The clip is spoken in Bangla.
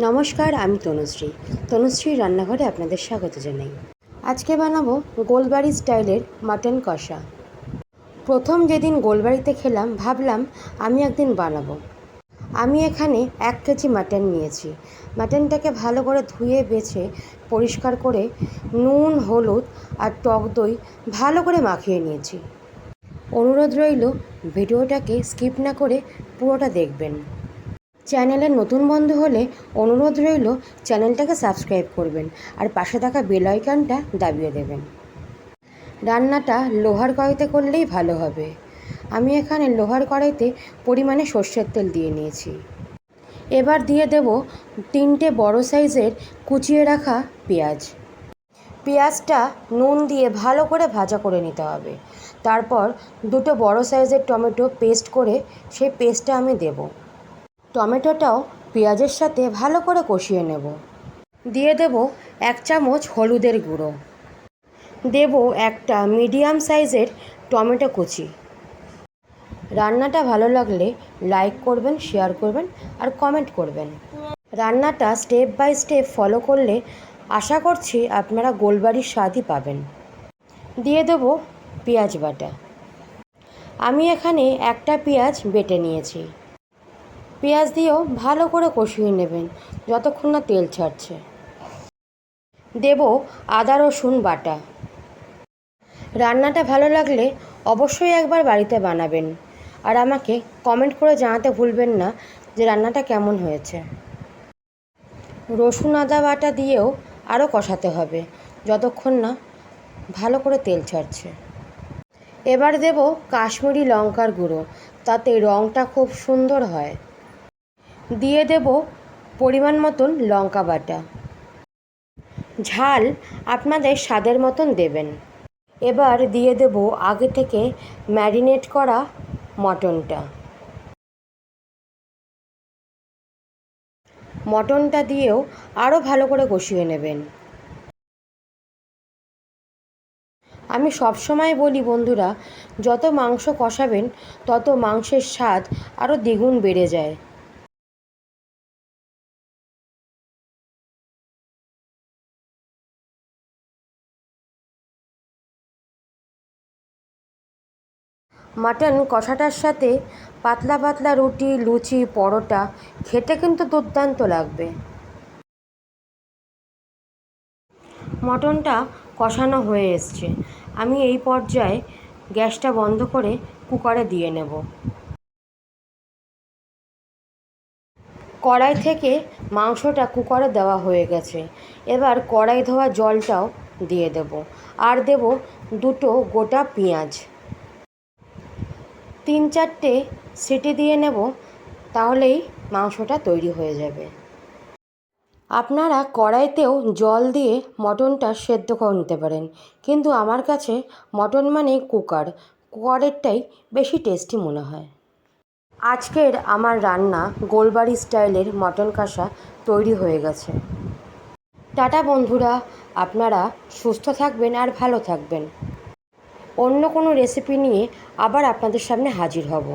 নমস্কার, আমি তনুশ্রী। তনুশ্রী রান্নাঘরে আপনাদের স্বাগত জানাই। আজকে বানাবো গোলবাড়ি স্টাইলের মাটন কষা। প্রথম যেদিন গোলবাড়িতে খেলাম, ভাবলাম আমি একদিন বানাবো। আমি এখানে এক কেজি মাটন নিয়েছি। মাটনটাকে ভালো করে ধুয়ে, বেছে, পরিষ্কার করে নুন, হলুদ আর টক দই ভালো করে মাখিয়ে নিয়েছি। অনুরোধ রইল, ভিডিওটাকে স্কিপ না করে পুরোটা দেখবেন। চ্যানেলের নতুন বন্ধু হলে অনুরোধ রইল চ্যানেলটাকে সাবস্ক্রাইব করবেন আর পাশে থাকা বেল আইকনটা দাবিয়ে দেবেন। রান্নাটা লোহার কড়াইতে করলেই ভালো হবে। আমি এখানে লোহার কড়াইতে পরিমাণে সর্ষের তেল দিয়ে নিয়েছি। এবার দিয়ে দেব তিনটে বড় সাইজের কুচিয়ে রাখা পেঁয়াজ। পেঁয়াজটা নুন দিয়ে ভালো করে ভাজা করে নিতে হবে। তারপর দুটো বড় সাইজের টমেটো পেস্ট করে সেই পেস্টটা আমি দেবো। টমেটোটাও পেঁয়াজের সাথে ভালো করে কষিয়ে নেব। দিয়ে দেব এক চামচ হলুদের গুঁড়ো। দেব একটা মিডিয়াম সাইজের টমেটো কুচি। রান্নাটা ভালো লাগলে লাইক করবেন, শেয়ার করবেন আর কমেন্ট করবেন। রান্নাটা স্টেপ বাই স্টেপ ফলো করলে আশা করছি আপনারা গোলবাড়ির স্বাদই পাবেন। দিয়ে দেব পেঁয়াজ বাটা। আমি এখানে একটা পেঁয়াজ বেটে নিয়েছি। পেঁয়াজ দিয়েও ভালো করে কষিয়ে নেবেন, যতক্ষণ না তেল ছাড়ছে। দেব আদা, রসুন, বাটা। রান্নাটা ভালো লাগলে অবশ্যই একবার বাড়িতে বানাবেন। আর আমাকে কমেন্ট করে জানাতে ভুলবেন না যে রান্নাটা কেমন হয়েছে। রসুন, আদা, বাটা দিয়েও আরও কষাতে হবে, যতক্ষণ না ভালো করে তেল ছাড়ছে। এবার দেব কাশ্মীরি লঙ্কার গুঁড়ো, তাতে রঙটা খুব সুন্দর হয়। দিয়ে দেব পরিমাণ মতন লঙ্কা বাটা। ঝাল আপনাদের স্বাদের মতন দেবেন। এবার দিয়ে দেব আগে থেকে ম্যারিনেট করা মটনটা। মটনটা দিয়েও আরও ভালো করে কষিয়ে নেবেন। আমি সবসময় বলি বন্ধুরা, যত মাংস কষাবেন, তত মাংসের স্বাদ আরও দ্বিগুণ বেড়ে যায়। মাটন কষাটার সাথে পাতলা পাতলা রুটি, লুচি, পরোটা, খেতে কিন্তু দুর্দান্ত লাগবে। মটনটা কষানো হয়ে এসছে। আমি এই পর্যায়ে গ্যাসটা বন্ধ করে কুকারে দিয়ে নেব। কড়াই থেকে মাংসটা কুকারে দেওয়া হয়ে গেছে। এবার কড়াই ধোয়া জলটাও দিয়ে দেব। আর দেব দুটো গোটা পেঁয়াজ। তিন চারটে সিটি দিয়ে নেব, তাহলেই মাংসটা তৈরি হয়ে যাবে। আপনারা কড়াইতেও জল দিয়ে মটনটা সেদ্ধ করে নিতে পারেন, কিন্তু আমার কাছে মটন মানেই কুকার। কুকারেরটাই বেশি টেস্টি মনে হয়। আজকের আমার রান্না গোলবাড়ি স্টাইলের মটন কষা তৈরি হয়ে গেছে। টাটা বন্ধুরা, আপনারা সুস্থ থাকবেন আর ভালো থাকবেন। অন্য কোনো রেসিপি নিয়ে আবার আপনাদের সামনে হাজির হব।